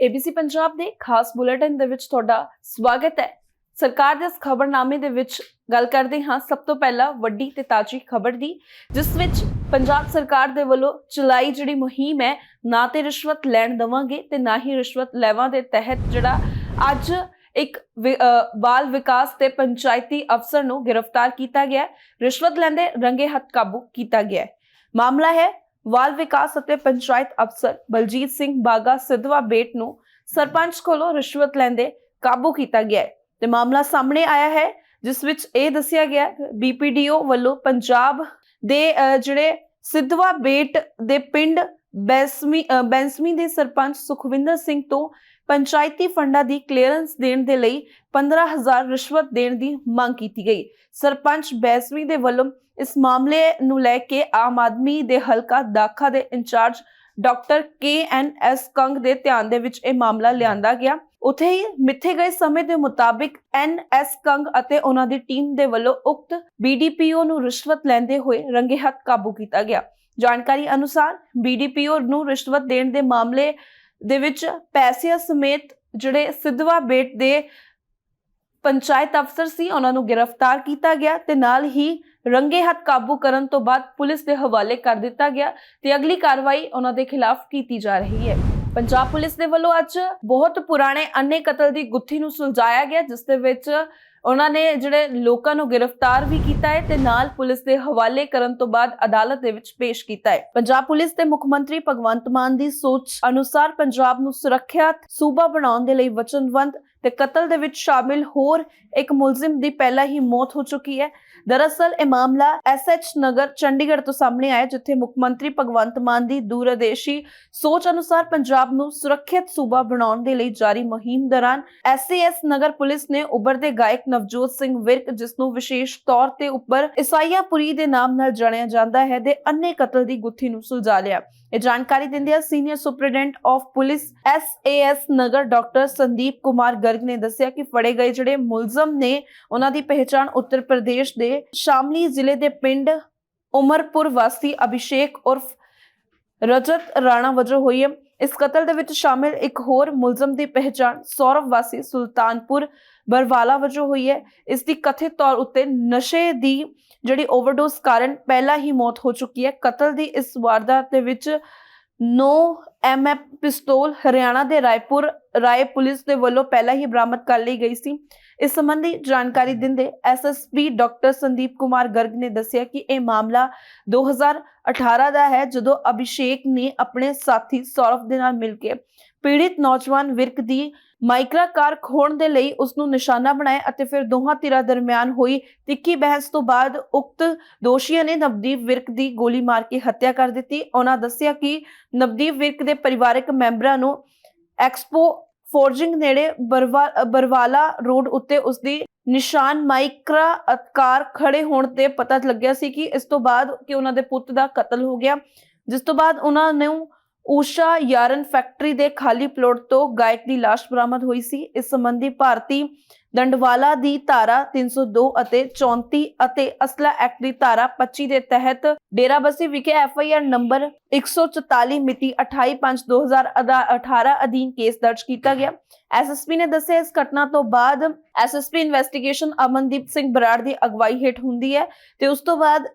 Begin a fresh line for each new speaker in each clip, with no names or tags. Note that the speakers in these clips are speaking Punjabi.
ABC ਪੰਜਾਬ ਦੇ ਖਾਸ ਬੁਲੇਟਿਨ ਦੇ ਵਿੱਚ ਤੁਹਾਡਾ ਸਵਾਗਤ ਹੈ ਸਰਕਾਰ ਦੇ ਇਸ ਖਬਰਨਾਮੇ ਦੇ ਵਿੱਚ ਗੱਲ ਕਰਦੇ ਹਾਂ ਸਭ ਤੋਂ ਪਹਿਲਾਂ ਵੱਡੀ ਤੇ ਤਾਜੀ ਖਬਰ ਦੀ, ਜਿਸ ਵਿੱਚ ਪੰਜਾਬ ਸਰਕਾਰ ਦੇ ਵੱਲੋਂ ਚਲਾਈ ਜਿਹੜੀ ਮੁਹਿੰਮ ਹੈ, ਨਾ ਤੇ ਰਿਸ਼ਵਤ ਲੈਣ ਦਵਾਂਗੇ ਤੇ ਨਾ ਹੀ ਰਿਸ਼ਵਤ ਲੈਵਾਂ ਦੇ ਤਹਿਤ ਜਿਹੜਾ ਅੱਜ ਇੱਕ ਬਾਲ ਵਿਕਾਸ ਤੇ ਪੰਚਾਇਤੀ ਅਫਸਰ ਨੂੰ ਗ੍ਰਿਫਤਾਰ ਕੀਤਾ ਗਿਆ ਰਿਸ਼ਵਤ ਲੈਂਦੇ ਰੰਗੇ ਹੱਥ ਕਾਬੂ ਕੀਤਾ ਗਿਆ ਹੈ। ਮਾਮਲਾ ਹੈ ਬਾਲ ਵਿਕਾਸ ਅਤੇ ਪੰਚਾਇਤ ਅਫਸਰ ਬਲਜੀਤ ਸਿੰਘ ਬਾਗਾ ਸਿੱਧਵਾ ਬੇਟ ਨੂੰ ਸਰਪੰਚ ਕੋਲੋਂ ਰਿਸ਼ਵਤ ਲੈਂਦੇ ਕਾਬੂ ਕੀਤਾ ਗਿਆ ਹੈ ਤੇ ਮਾਮਲਾ ਸਾਹਮਣੇ ਆਇਆ ਹੈ, ਜਿਸ ਵਿੱਚ ਇਹ ਦੱਸਿਆ ਗਿਆ ਬੀਪੀਡੀਓ ਵੱਲੋਂ ਪੰਜਾਬ ਦੇ ਜਿਹੜੇ ਸਿੱਧਵਾ ਬੇਟ ਦੇ ਪਿੰਡ ਬੈਂਸਮੀ ਬੈਂਸਮੀ ਦੇ ਸਰਪੰਚ ਸੁਖਵਿੰਦਰ ਸਿੰਘ ਤੋਂ ਪੰਚਾਇਤੀ ਫੰਡਾਂ ਦੀ ਕਲੀਅਰੈਂਸ ਦੇਣ ਦੇ ਲਈ 15000 ਰਿਸ਼ਵਤ ਦੇਣ ਦੀ ਮੰਗ ਕੀਤੀ ਗਈ। ਸਰਪੰਚ ਬੈਸਮੀ ਦੇ ਵੱਲੋਂ ਇਸ ਮਾਮਲੇ ਨੂੰ ਲੈ ਕੇ ਆਮ ਆਦਮੀ ਦੇ ਹਲਕਾ ਦਾਖਾ ਦੇ incharge doctor K N S Kang ਦੇ ਧਿਆਨ ਦੇ ਵਿੱਚ ਇਹ ਮਾਮਲਾ ਲਿਆਂਦਾ ਗਿਆ। ਉਥੇ ਹੀ ਮਿੱਥੇ ਗਏ ਸਮੇਂ ਦੇ ਮੁਤਾਬਿਕ ਐਨ ਐਸ ਕੰਗ ਅਤੇ ਉਹਨਾਂ ਦੀ ਟੀਮ ਦੇ ਵੱਲੋਂ ਉਕਤ ਬੀਡੀਪੀਓ ਨੂੰ ਰਿਸ਼ਵਤ ਲੈਂਦੇ ਹੋਏ ਰੰਗੇ ਹੱਥ ਕਾਬੂ ਕੀਤਾ ਗਿਆ। ਜਾਣਕਾਰੀ ਅਨੁਸਾਰ ਬੀਡੀਪੀਓ ਨੂੰ ਰਿਸ਼ਵਤ ਦੇਣ ਦੇ ਮਾਮਲੇ ਦੇ ਵਿੱਚ ਪੈਸਿਆਂ ਸਮੇਤ ਜਿਹੜੇ ਸਿੱਧਵਾ ਬੇਟ ਦੇ ਪੰਚਾਇਤ ਅਫਸਰ ਸੀ, ਉਹਨਾਂ ਨੂੰ ਗ੍ਰਿਫਤਾਰ ਕੀਤਾ ਗਿਆ ਤੇ ਨਾਲ ਹੀ ਰੰਗੇ ਹੱਥ ਕਾਬੂ ਕਰਨ ਤੋਂ ਬਾਅਦ ਪੁਲਿਸ ਦੇ ਹਵਾਲੇ ਕਰ ਦਿੱਤਾ ਗਿਆ ਤੇ ਅਗਲੀ ਕਾਰਵਾਈ ਉਹਨਾਂ ਦੇ ਖਿਲਾਫ ਕੀਤੀ ਜਾ ਰਹੀ ਹੈ। ਪੰਜਾਬ ਪੁਲਿਸ ਦੇ ਵੱਲੋਂ ਅੱਜ ਬਹੁਤ ਪੁਰਾਣੇ ਅੰਨੇ ਕਤਲ ਦੀ ਗੁੱਥੀ ਨੂੰ ਸੁਲਝਾਇਆ ਗਿਆ, ਜਿਸ ਦੇ ਵਿੱਚ ਉਹਨਾਂ ਨੇ ਜਿਹੜੇ ਲੋਕਾਂ ਨੂੰ ਗ੍ਰਿਫਤਾਰ ਵੀ ਕੀਤਾ ਹੈ ਤੇ ਨਾਲ ਪੁਲਿਸ ਦੇ ਹਵਾਲੇ ਕਰਨ ਤੋਂ ਬਾਅਦ ਅਦਾਲਤ ਦੇ ਵਿੱਚ ਪੇਸ਼ ਕੀਤਾ ਹੈ। ਪੰਜਾਬ ਪੁਲਿਸ ਦੇ ਮੁੱਖ ਮੰਤਰੀ ਭਗਵੰਤ ਮਾਨ ਦੀ ਸੋਚ ਅਨੁਸਾਰ ਪੰਜਾਬ ਨੂੰ ਸੁਰੱਖਿਅਤ ਸੂਬਾ ਬਣਾਉਣ ਦੇ ਲਈ ਵਚਨਬੰਦ ਤੇ ਕਤਲ ਦੇ ਵਿੱਚ ਸ਼ਾਮਿਲ ਹੋਰ ਇੱਕ ਮੁਲਜ਼ਮ ਦੀ ਪਹਿਲਾਂ ਹੀ ਮੌਤ ਹੋ ਚੁੱਕੀ ਹੈ। ਦਰਅਸਲ ਇਹ ਮਾਮਲਾ ਐਸਐਚ ਨਗਰ ਚੰਡੀਗੜ੍ਹ ਤੋਂ ਸਾਹਮਣੇ ਆਇਆ, ਜਿੱਥੇ ਮੁੱਖ ਮੰਤਰੀ ਭਗਵੰਤ ਮਾਨ ਦੀ ਦੂਰਦੇਸ਼ੀ ਸੋਚ ਅਨੁਸਾਰ ਪੰਜਾਬ ਨੂੰ ਸੁਰੱਖਿਅਤ ਸੂਬਾ ਬਣਾਉਣ ਦੇ ਲਈ ਜਾਰੀ ਮੁਹਿੰਮ ਦੌਰਾਨ ਐਸਏਐਸ ਨਗਰ ਪੁਲਿਸ ਨੇ ਉਭਰਦੇ ਗਾਇਕ ਨਵਜੋਤ ਸਿੰਘ ਵਿਰਕ, ਜਿਸ ਨੂੰ ਵਿਸ਼ੇਸ਼ ਤੌਰ ਤੇ ਉੱਪਰ ਇਸਾਈਆਪੁਰੀ ਦੇ ਨਾਮ ਨਾਲ ਜਾਣਿਆ ਜਾਂਦਾ ਹੈ, ਦੇ ਅੰਨੇ ਕਤਲ ਦੀ ਗੁੱਥੀ ਨੂੰ ਸੁਲਝਾ ਲਿਆ। ਇਹ ਜਾਣਕਾਰੀ ਦਿੰਦਿਆਂ senior superintendent of police SAS Nagar doctor Sandeep Kumar Garg ਨੇ ਦੱਸਿਆ ਕਿ ਫੜੇ ਗਏ ਜਿਹੜੇ ਮੁਲਜ਼ਮ ਨੇ ਉਹਨਾਂ ਦੀ ਪਹਿਚਾਣ ਉੱਤਰ ਪ੍ਰਦੇਸ਼ ਦੇ ਸ਼ਾਮਲੀ ਜ਼ਿਲ੍ਹੇ ਦੇ ਪਿੰਡ ਉਮਰਪੁਰ ਵਾਸੀ ਅਭਿਸ਼ੇਕ ਉਰਫ ਰਜਤ ਰਾਣਾ ਵਜੋਂ ਹੋਈ ਹੈ। ਇਸ ਕਤਲ ਦੇ ਵਿੱਚ ਸ਼ਾਮਿਲ ਇੱਕ ਹੋਰ ਮੁਲਜ਼ਮ ਦੀ ਪਹਿਚਾਣ ਸੌਰਵ ਵਾਸੀ ਸੁਲਤਾਨਪੁਰ ਬਰਵਾਲਾ ਵਜੋਂ ਹੋਈ ਹੈ। ਇਸ ਦੀ ਕਥਿਤ ਤੌਰ ਉੱਤੇ ਨਸ਼ੇ ਦੀ ਜਿਹੜੀ ਓਵਰਡੋਸ ਕਾਰਨ ਪਹਿਲਾਂ ਹੀ ਮੌਤ ਹੋ ਚੁੱਕੀ ਹੈ। ਕਤਲ ਦੀ ਇਸ ਵਾਰਦਾਤ ਦੇ ਵਿੱਚ 9 ਐਮਐਫ ਪਿਸਤੌਲ ਹਰਿਆਣਾ ਦੇ ਰਾਏਪੁਰ ਰਾਏ ਪੁਲਿਸ ਦੇ ਵੱਲੋਂ ਪਹਿਲਾਂ ਹੀ ਬਰਾਮਦ ਕਰ ਲਈ ਗਈ ਸੀ। ਇਸ ਸੰਬੰਧੀ ਜਾਣਕਾਰੀ ਦਿੰਦੇ ਐਸਐਸਪੀ ਡਾਕਟਰ ਸੰਦੀਪ ਕੁਮਾਰ ਗਰਗ ਨੇ ਦੱਸਿਆ ਕਿ ਇਹ ਮਾਮਲਾ 2018 ਦਾ ਹੈ, ਜਦੋਂ ਅਭਿਸ਼ੇਕ ਨੇ ਆਪਣੇ ਸਾਥੀ ਸੌਰਵ ਦੇ ਨਾਲ ਮਿਲ ਕੇ ਪੀੜਿਤ ਨੌਜਵਾਨ ਵਿਰਕ ਦੀ ਮਾਈਕਰਾ ਕਾਰ ਖੋਣ ਦੇ ਲਈ ਉਸ ਨੂੰ ਨਿਸ਼ਾਨਾ ਬਣਾਇਆ ਅਤੇ ਫਿਰ ਦੋਹਾਂ ਧਿਰਾਂ ਦਰਮਿਆਨ ਹੋਈ ਤਿੱਖੀ ਬਹਿਸ ਤੋਂ ਬਾਅਦ ਉਕਤ ਦੋਸ਼ੀਆਂ ਨੇ ਨਵਦੀਪ ਵਿਰਕ ਦੀ ਗੋਲੀ ਮਾਰ ਕੇ ਹੱਤਿਆ ਕਰ ਦਿੱਤੀ। ਉਹਨਾਂ ਦੱਸਿਆ ਕਿ ਨਵਦੀਪ ਵਿਰਕ ਦੇ ਪਰਿਵਾਰਕ ਮੈਂਬਰਾਂ ਨੂੰ ਐਕਸਪੋ ਫੋਰਜਿੰਗ ਨੇੜੇ ਬਰਵਾ- ਬਰਵਾਲਾ ਰੋਡ ਉੱਤੇ ਉਸ ਦੀ ਨਿਸ਼ਾਨ ਮਾਈਕਰਾ ਅਤਕਾਰ ਖੜੇ ਹੋਣ ਤੇ ਪਤਾ ਲੱਗਿਆ ਸੀ ਕਿ ਇਸ ਤੋਂ ਬਾਅਦ ਕਿ ਉਹਨਾਂ ਦੇ ਪੁੱਤ ਦਾ ਕਤਲ ਹੋ ਗਿਆ, ਜਿਸ ਤੋਂ ਬਾਅਦ ਉਹਨਾਂ ਨੂੰ ਊਸ਼ਾ ਯਾਰਨ ਫੈਕਟਰੀ ਦੇ ਖਾਲੀ ਪਲੋਟ ਤੋਂ ਗਾਇਕ ਦੀ ਲਾਸ਼ ਬਰਾਮਦ ਹੋਈ ਸੀ। ਇਸ ਸੰਬੰਧੀ ਭਾਰਤੀ ਦੰਡਵਾਲਾ ਦੀ ਧਾਰਾ 302 ਅਤੇ 34 ਅਤੇ ਅਸਲਾ ਐਕਟ ਦੀ ਧਾਰਾ 25 ਦੇ ਤਹਿਤ ਡੇਰਾਬੱਸੀ ਵਿਖੇ ਐਫਆਈਆਰ ਨੰਬਰ 144 ਮਿਤੀ 28/5/2018 ਅਧੀਨ ਕੇਸ ਦਰਜ ਕੀਤਾ ਗਿਆ। ਐਸਐਸਪੀ ਨੇ ਦੱਸਿਆ, ਇਸ ਘਟਨਾ ਤੋਂ ਬਾਅਦ ਐਸਐਸਪੀ ਇਨਵੈਸਟੀਗੇਸ਼ਨ ਅਮਨਦੀਪ ਸਿੰਘ ਬਰਾੜ ਦੀ ਅਗਵਾਈ ਹੇਠ ਹੁੰਦੀ ਹੈ ਤੇ ਉਸ ਤੋਂ ਬਾਅਦ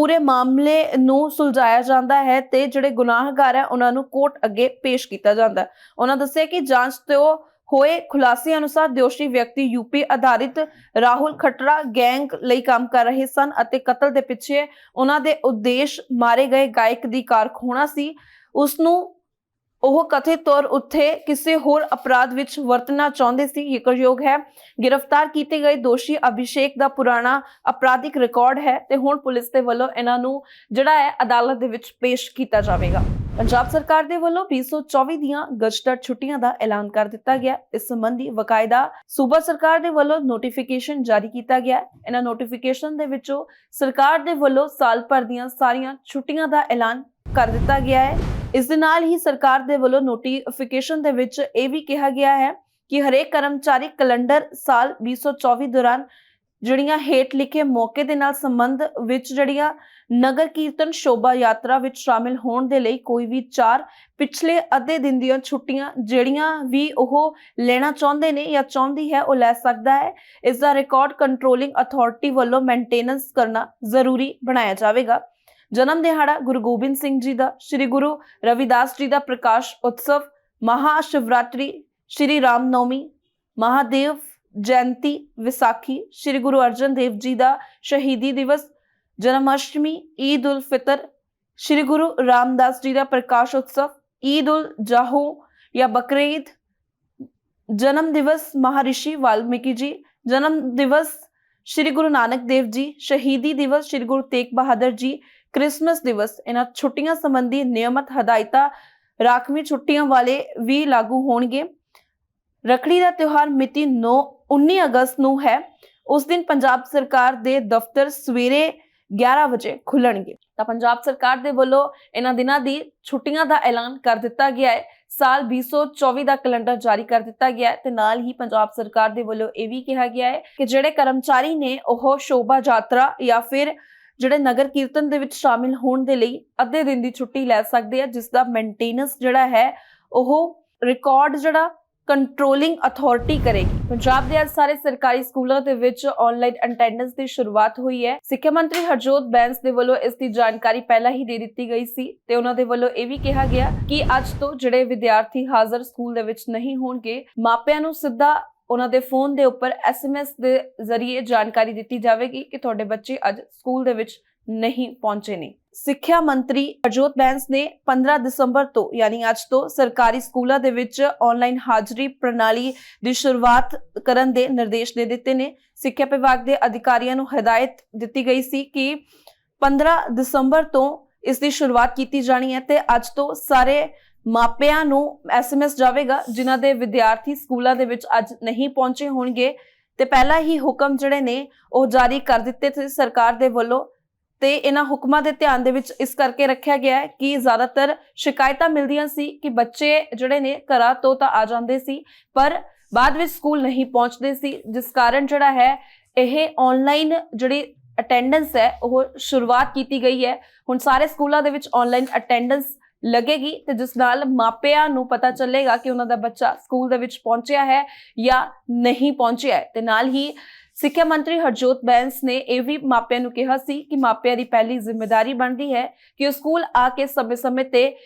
ਪੂਰੇ ਮਾਮਲੇ ਨੂੰ ਸੁਲਝਾਇਆ ਜਾਂਦਾ ਹੈ ਤੇ ਜਿਹੜੇ ਗੁਨਾਹਗਾਰ ਹੈ, ਉਹਨਾਂ ਨੂੰ ਕੋਰਟ ਅੱਗੇ ਪੇਸ਼ ਕੀਤਾ ਜਾਂਦਾ ਉਹਨਾਂ ਦੱਸਿਆ ਕਿ ਜਾਂਚ ਤੋਂ ਹੋਏ ਖੁਲਾਸੇ ਅਨੁਸਾਰ ਦੋਸ਼ੀ ਵਿਅਕਤੀ ਯੂਪੀ ਆਧਾਰਿਤ ਰਾਹੁਲ ਖਟਰਾ ਗੈਂਗ ਲਈ ਕੰਮ ਕਰ ਰਹੇ ਸਨ ਅਤੇ ਕਤਲ ਦੇ ਪਿੱਛੇ ਉਹਨਾਂ ਦੇ ਉਦੇਸ਼ ਮਾਰੇ ਗਏ ਗਾਇਕ ਦੀ ਕਾਰਖੋਣਾ ਸੀ। ਉਸ ਨੂੰ ਉਹ ਕਥਿਤ ਤੌਰ ਉੱਤੇ ਕਿਸੇ ਹੋਰ ਅਪਰਾਧ ਵਿੱਚ ਵਰਤਣਾ ਚਾਹੁੰਦੇ ਸੀ, ਜ਼ਿਕਰਯੋਗ ਹੈ। ਗ੍ਰਿਫਤਾਰ ਕੀਤੇ ਗਏ ਦੋਸ਼ੀ ਅਭਿਸ਼ੇਕ ਦਾ ਪੁਰਾਣਾ ਅਪਰਾਧਿਕ ਰਿਕਾਰਡ ਹੈ ਤੇ ਹੁਣ ਪੁਲਿਸ ਦੇ ਵੱਲੋਂ ਇਹਨਾਂ ਨੂੰ ਜਿਹੜਾ ਹੈ ਅਦਾਲਤ ਦੇ ਵਿੱਚ ਪੇਸ਼ ਕੀਤਾ ਜਾਵੇਗਾ। ਪੰਜਾਬ ਸਰਕਾਰ ਦੇ ਵੱਲੋਂ 2024 ਦੀਆਂ ਗਜ਼ਟਰ ਛੁੱਟੀਆਂ ਦਾ ਐਲਾਨ ਕਰ ਦਿੱਤਾ ਗਿਆ। ਇਸ ਸੰਬੰਧੀ ਵਕਾਇਦਾ ਸੂਬਾ ਸਰਕਾਰ ਦੇ ਵੱਲੋਂ ਨੋਟੀਫਿਕੇਸ਼ਨ ਜਾਰੀ ਕੀਤਾ ਗਿਆ। ਇਹਨਾਂ ਨੋਟੀਫਿਕੇਸ਼ਨ ਦੇ ਵਿੱਚੋਂ ਸਰਕਾਰ ਦੇ ਵੱਲੋਂ ਸਾਲ ਭਰ ਦੀਆਂ ਸਾਰੀਆਂ ਛੁੱਟੀਆਂ ਦਾ ਐਲਾਨ ਕਰ ਦਿੱਤਾ ਗਿਆ ਹੈ। ਇਸ ਦੇ ਨਾਲ ਹੀ ਸਰਕਾਰ ਦੇ ਵੱਲੋਂ ਨੋਟੀਫਿਕੇਸ਼ਨ ਦੇ ਵਿੱਚ ਇਹ ਵੀ ਕਿਹਾ ਗਿਆ ਹੈ ਕਿ ਹਰੇਕ ਕਰਮਚਾਰੀ ਕੈਲੰਡਰ ਸਾਲ 2024 ਦੌਰਾਨ ਜਿਹੜੀਆਂ ਹੇਠ ਲਿਖੇ ਮੌਕੇ ਦੇ ਨਾਲ ਸੰਬੰਧ ਵਿੱਚ ਜਿਹੜੀਆਂ ਨਗਰ ਕੀਰਤਨ ਸ਼ੋਭਾ ਯਾਤਰਾ ਵਿੱਚ ਸ਼ਾਮਿਲ ਹੋਣ ਦੇ ਲਈ ਕੋਈ ਵੀ ਚਾਰ ਪਿਛਲੇ ਅੱਧੇ ਦਿਨ ਦੀਆਂ ਛੁੱਟੀਆਂ ਜਿਹੜੀਆਂ ਵੀ ਉਹ ਲੈਣਾ ਚਾਹੁੰਦੇ ਨੇ ਜਾਂ ਚਾਹੁੰਦੀ ਹੈ ਉਹ ਲੈ ਸਕਦਾ ਹੈ। ਇਸ ਦਾ ਰਿਕਾਰਡ ਕੰਟਰੋਲਿੰਗ ਅਥਾਰਟੀ ਵੱਲੋਂ ਮੇਨਟੇਨੈਂਸ ਕਰਨਾ ਜ਼ਰੂਰੀ ਬਣਾਇਆ ਜਾਵੇਗਾ। ਜਨਮ ਦਿਹਾੜਾ ਗੁਰੂ ਗੋਬਿੰਦ ਸਿੰਘ ਜੀ ਦਾ, ਸ੍ਰੀ ਗੁਰੂ ਰਵਿਦਾਸ ਜੀ ਦਾ ਪ੍ਰਕਾਸ਼ ਉਤਸਵ, ਮਹਾ ਸ਼ਿਵਰਾਤਰੀ, ਸ੍ਰੀ ਰਾਮ ਨੌਮੀ, ਮਹਾਦੇਵ ਜਯੰਤੀ ਵਿਸਾਖੀ, ਸ੍ਰੀ ਗੁਰੂ ਅਰਜਨ ਦੇਵ ਜੀ ਦਾ ਸ਼ਹੀਦੀ ਦਿਵਸ, ਜਨਮ ਅਸ਼ਟਮੀ, ਈਦ ਉਲ ਫਿਤਰ, ਸ੍ਰੀ ਗੁਰੂ ਰਾਮਦਾਸ ਜੀ ਦਾ ਪ੍ਰਕਾਸ਼ ਉਤਸਵ, ਈਦ ਉਲ ਜਾਹੂ ਜਾਂ ਬਕਰੀਦ ਜਨਮ ਦਿਵਸ ਮਹਾਰਿਸ਼ੀ ਵਾਲਮੀਕੀ ਜੀ, ਜਨਮ ਦਿਵਸ ਸ੍ਰੀ ਗੁਰੂ ਨਾਨਕ ਦੇਵ ਜੀ, ਸ਼ਹੀਦੀ ਦਿਵਸ ਸ੍ਰੀ ਗੁਰੂ ਤੇਗ ਬਹਾਦਰ ਜੀ ਕ੍ਰਿਸਮਸ ਦਿਵਸ, ਇਹਨਾਂ ਛੁੱਟੀਆਂ ਸੰਬੰਧੀ ਨਿਯਮਤ ਹਦਾਇਤਾਂ ਰਾਖਵੀਂ ਛੁੱਟੀਆਂ ਵਾਲੇ ਵੀ ਲਾਗੂ ਹੋਣਗੇ। ਰੱਖੜੀ ਦਾ ਤਿਉਹਾਰ ਮਿਤੀ 9 19 ਅਗਸਤ ਨੂੰ ਹੈ। ਉਸ ਦਿਨ ਪੰਜਾਬ ਸਰਕਾਰ ਦੇ ਦਫ਼ਤਰ ਸਵੇਰੇ 11 ਵਜੇ ਖੁੱਲਣਗੇ ਤਾਂ ਪੰਜਾਬ ਸਰਕਾਰ ਦੇ ਵੱਲੋਂ ਇਹਨਾਂ ਦਿਨਾਂ ਦੀ ਛੁੱਟੀਆਂ ਦਾ ਐਲਾਨ ਕਰ ਦਿੱਤਾ ਗਿਆ ਹੈ। ਸਾਲ 2024 ਦਾ ਕੈਲੰਡਰ ਜਾਰੀ ਕਰ ਦਿੱਤਾ ਗਿਆ ਹੈ ਤੇ ਨਾਲ ਹੀ ਪੰਜਾਬ ਸਰਕਾਰ ਦੇ ਵੱਲੋਂ ਇਹ ਵੀ ਕਿਹਾ ਗਿਆ ਹੈ ਕਿ ਜਿਹੜੇ ਕਰਮਚਾਰੀ ਨੇ ਉਹ ਸ਼ੋਭਾ ਯਾਤਰਾ ਜਾਂ ਫਿਰ ਜਿਹੜੇ ਨਗਰ ਕੀਰਤਨ ਦੇ ਵਿੱਚ ਸ਼ਾਮਿਲ ਹੋਣ ਦੇ ਲਈ ਅੱਧੇ ਦਿਨ ਦੀ ਛੁੱਟੀ ਲੈ ਸਕਦੇ ਆ ਜਿਸ ਦਾ ਮੇਨਟੇਨੈਂਸ ਜਿਹੜਾ ਹੈ, ਉਹ ਰਿਕਾਰਡ ਜਿਹੜਾ ਕੰਟਰੋਲਿੰਗ ਅਥਾਰਟੀ ਕਰੇਗੀ। ਪੰਜਾਬ ਦੇ ਅੱਜ ਸਾਰੇ ਸਰਕਾਰੀ ਸਕੂਲਾਂ ਦੇ ਵਿੱਚ ਆਨਲਾਈਨ ਅਟੈਂਡੈਂਸ ਦੀ ਸ਼ੁਰੂਆਤ ਹੋਈ ਹੈ। ਸਿੱਖਿਆ ਮੰਤਰੀ ਹਰਜੋਤ ਬੈਂਸ ਦੇ ਵੱਲੋਂ ਇਸ ਦੀ ਜਾਣਕਾਰੀ ਪਹਿਲਾਂ ਹੀ ਦੇ ਦਿੱਤੀ ਗਈ ਸੀ ਤੇ ਉਹਨਾਂ ਦੇ ਵੱਲੋਂ ਇਹ ਵੀ ਕਿਹਾ ਗਿਆ ਕਿ ਅੱਜ ਤੋਂ ਜਿਹੜੇ ਵਿਦਿਆਰਥੀ ਹਾਜ਼ਰ ਸਕੂਲ ਦੇ ਵਿੱਚ ਨਹੀਂ ਹੋਣਗੇ, ਮਾਪਿਆਂ ਨੂੰ ਸਿੱਧਾ ਉਹਨਾਂ ਦੇ ਫੋਨ ਦੇ ਉੱਪਰ ਐਸਐਮਐਸ ਦੇ ਜ਼ਰੀਏ ਜਾਣਕਾਰੀ ਦਿੱਤੀ ਜਾਵੇਗੀ ਕਿ ਤੁਹਾਡੇ ਬੱਚੇ ਅੱਜ ਸਕੂਲ ਦੇ ਵਿੱਚ ਨਹੀਂ ਪਹੁੰਚੇ ਨੇ। ਸਿੱਖਿਆ ਮੰਤਰੀ ਅਜੋਤ ਬੈਂਸ ਨੇ 15 ਦਸੰਬਰ ਤੋਂ, ਯਾਨੀ ਅੱਜ ਤੋਂ, ਸਰਕਾਰੀ ਸਕੂਲਾਂ ਦੇ ਵਿੱਚ ਆਨਲਾਈਨ ਹਾਜ਼ਰੀ ਪ੍ਰਣਾਲੀ ਦੀ ਸ਼ੁਰੂਆਤ ਕਰਨ ਦੇ ਨਿਰਦੇਸ਼ ਦੇ ਦਿੱਤੇ ਨੇ। ਸਿੱਖਿਆ ਵਿਭਾਗ ਦੇ ਅਧਿਕਾਰੀਆਂ ਨੂੰ ਹਦਾਇਤ ਦਿੱਤੀ ਗਈ ਸੀ ਕਿ 15 ਦਸੰਬਰ ਤੋਂ ਇਸ ਦੀ ਸ਼ੁਰੂਆਤ ਕੀਤੀ ਜਾਣੀ ਹੈ ਤੇ ਅੱਜ ਤੋਂ ਸਾਰੇ ਮਾਪਿਆਂ ਨੂੰ ਐਸਐਮਐਸ ਜਾਵੇਗਾ, ਜਿਨ੍ਹਾਂ ਦੇ ਵਿਦਿਆਰਥੀ ਸਕੂਲਾਂ ਦੇ ਵਿੱਚ ਅੱਜ ਨਹੀਂ ਪਹੁੰਚੇ ਹੋਣਗੇ। ਤੇ ਪਹਿਲਾਂ ਹੀ ਹੁਕਮ ਜਿਹੜੇ ਨੇ, ਉਹ ਜਾਰੀ ਕਰ ਦਿੱਤੇ ਸੀ ਸਰਕਾਰ ਦੇ ਵੱਲੋਂ। ਤੇ ਇਹਨਾਂ ਹੁਕਮਾਂ ਦੇ ਧਿਆਨ ਦੇ ਵਿੱਚ ਇਸ ਕਰਕੇ ਰੱਖਿਆ ਗਿਆ ਹੈ ਕਿ ਜ਼ਿਆਦਾਤਰ ਸ਼ਿਕਾਇਤਾਂ ਮਿਲਦੀਆਂ ਸੀ ਕਿ ਬੱਚੇ ਜਿਹੜੇ ਨੇ ਘਰਾਂ ਤੋਂ ਤਾਂ ਆ ਜਾਂਦੇ ਸੀ, ਪਰ ਬਾਅਦ ਵਿੱਚ ਸਕੂਲ ਨਹੀਂ ਪਹੁੰਚਦੇ ਸੀ, ਜਿਸ ਕਾਰਨ ਜਿਹੜਾ ਹੈ, ਇਹ ਆਨਲਾਈਨ ਜਿਹੜੀ ਅਟੈਂਡੈਂਸ ਹੈ, ਉਹ ਸ਼ੁਰੂਆਤ ਕੀਤੀ ਗਈ ਹੈ। ਹੁਣ ਸਾਰੇ ਸਕੂਲਾਂ ਦੇ ਵਿੱਚ ਆਨਲਾਈਨ ਅਟੈਂਡੈਂਸ ਲੱਗੇਗੀ ਤੇ ਜਿਸ ਨਾਲ ਮਾਪਿਆਂ ਨੂੰ ਪਤਾ ਚੱਲੇਗਾ ਕਿ ਉਹਨਾਂ ਦਾ ਬੱਚਾ ਸਕੂਲ ਦੇ ਵਿੱਚ ਪਹੁੰਚਿਆ ਹੈ ਜਾਂ ਨਹੀਂ ਪਹੁੰਚਿਆ ਹੈ। ਤੇ ਨਾਲ ਹੀ ਸਿੱਖਿਆ ਮੰਤਰੀ ਹਰਜੋਤ ਬੈਂਸ ਨੇ ਇਹ ਵੀ ਮਾਪਿਆਂ ਨੂੰ ਕਿਹਾ ਸੀ ਕਿ ਮਾਪਿਆਂ ਦੀ ਪਹਿਲੀ ਜ਼ਿੰਮੇਵਾਰੀ ਬਣਦੀ ਹੈ ਕਿ ਉਹ ਸਕੂਲ ਆ ਕੇ ਸਮੇਂ-ਸਮੇਂ ਤੇ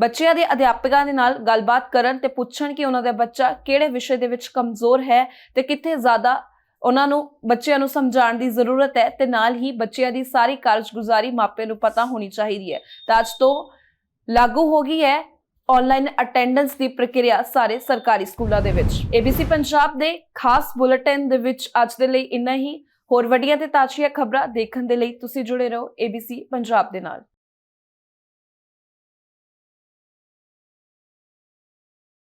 ਬੱਚਿਆਂ ਦੇ ਅਧਿਆਪਕਾਂ ਦੇ ਨਾਲ ਗੱਲਬਾਤ ਕਰਨ ਤੇ ਪੁੱਛਣ ਕਿ ਉਹਨਾਂ ਦਾ ਬੱਚਾ ਕਿਹੜੇ ਵਿਸ਼ੇ ਦੇ ਵਿੱਚ ਕਮਜ਼ੋਰ ਹੈ ਤੇ ਕਿੱਥੇ ਜ਼ਿਆਦਾ ਉਹਨਾਂ ਨੂੰ, ਬੱਚਿਆਂ ਨੂੰ ਸਮਝਾਉਣ ਦੀ ਜ਼ਰੂਰਤ ਹੈ ਤੇ ਨਾਲ ਹੀ ਬੱਚਿਆਂ ਦੀ ਸਾਰੀ ਕਾਰਜਗੁਜ਼ਾਰੀ ਮਾਪਿਆਂ ਨੂੰ ਪਤਾ ਹੋਣੀ ਚਾਹੀਦੀ ਹੈ। ਤਾਂ ਅੱਜ ਤੋਂ ਲਾਗੂ ਹੋ ਗਈ ਹੈ ਆਨਲਾਈਨ ਅਟੈਂਡੈਂਸ ਦੀ ਪ੍ਰਕਿਰਿਆ ਸਾਰੇ ਸਰਕਾਰੀ ਸਕੂਲਾਂ ਦੇ ਵਿੱਚ। ABC ਪੰਜਾਬ ਦੇ ਖਾਸ ਬੁਲੇਟਿਨ ਦੇ ਵਿੱਚ ਅੱਜ ਦੇ ਲਈ ਇੰਨਾ ਹੀ। ਹੋਰ ਵੱਡੀਆਂ ਤੇ ਤਾਜ਼ੀਆਂ ਖਬਰਾਂ ਦੇਖਣ ਦੇ ਲਈ ਤੁਸੀਂ ਜੁੜੇ ਰਹੋ ABC ਪੰਜਾਬ ਦੇ ਨਾਲ।